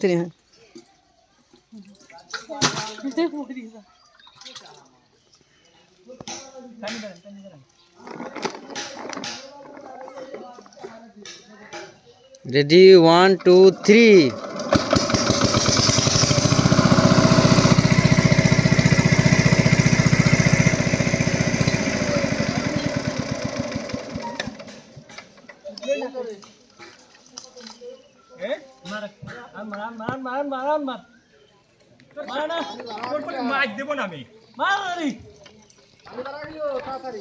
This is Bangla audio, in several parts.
తినే रेडी वन टू थ्री মারান মারান মারান মারান মার মারা না মাছ না আমি। মার তাড়াতাড়ি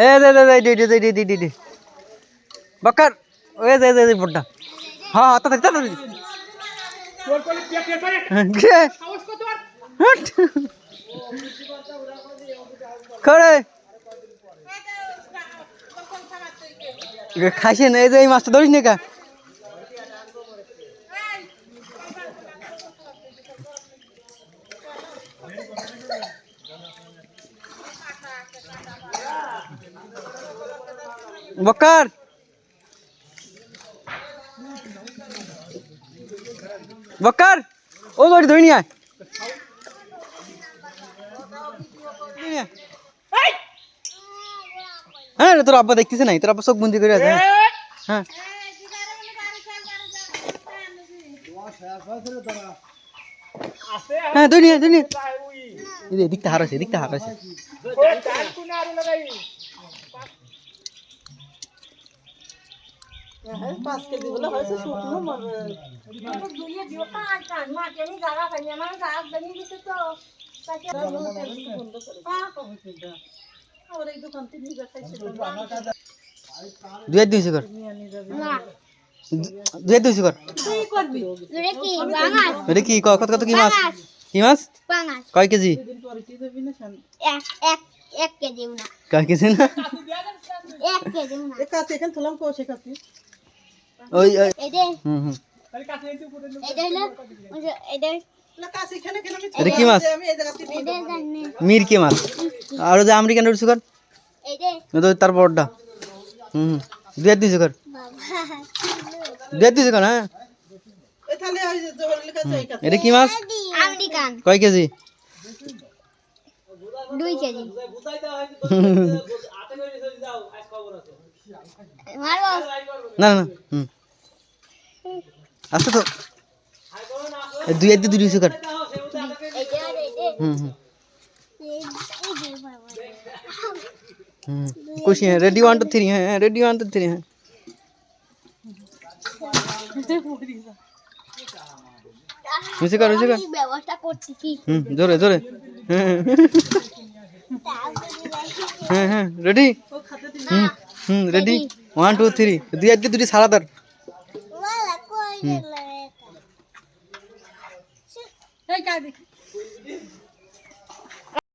এ, দে দে দে দে দে দে দে দে বকার ওই দে দে দে বড়টা হ্যাঁ তা তা তা তোর কোলে পেট পেট করে। সাহস কত আর না, এই যে এই মাছটা ধরিস না কা? বকার বকার ও গাড়ি ধরে নিয়ে আয় হ্যাঁ তোর আব্বা দেখতেছে নাই তোর আব্বা চোখ বন্দি করে আছে হ্যাঁ। হ্যাঁ হ্যাঁ ধরে নিয়ে ধরে নিয়ে এদিকটা হারাইছে এদিকটা হারাইছে হ্যাঁ, পাঁচ কেজি বলে হয়েছে শুকনো মনে দুয়ে দিয়েছি কর। দুয়ে দিয়েছি কর। এটা কি? কত কত কি মাছ? কি মাছ? কয় কেজি? এক কেজি না কয় কেজি না? এক কেজি না এক কাছে এখানে তোলাম কো সে কাছে। ওই এটা কি মাছ মিরকি মাছ আর যে আমেরিকান রুট সুগার তারপরটা হুম দু এক দিন সুগার দু এক দিন সুগার হ্যাঁ এটা কি মাছ কয় কেজি দুই কেজি না না হুম আসো তো দুই এক দুই দুইশো কাট হুম হুম कुछ है रेडी वन टू थ्री है रेडी वन टू थ्री है মিছে কর মিছে কর ব্যবস্থা করছি কি হুম জোরে জোরে হ্যাঁ হ্যাঁ রেডি ও খাতে দিন হুম রেডি ওয়ান টু থ্রি দুই হাত দিয়ে দুটি সারা ধর এটা?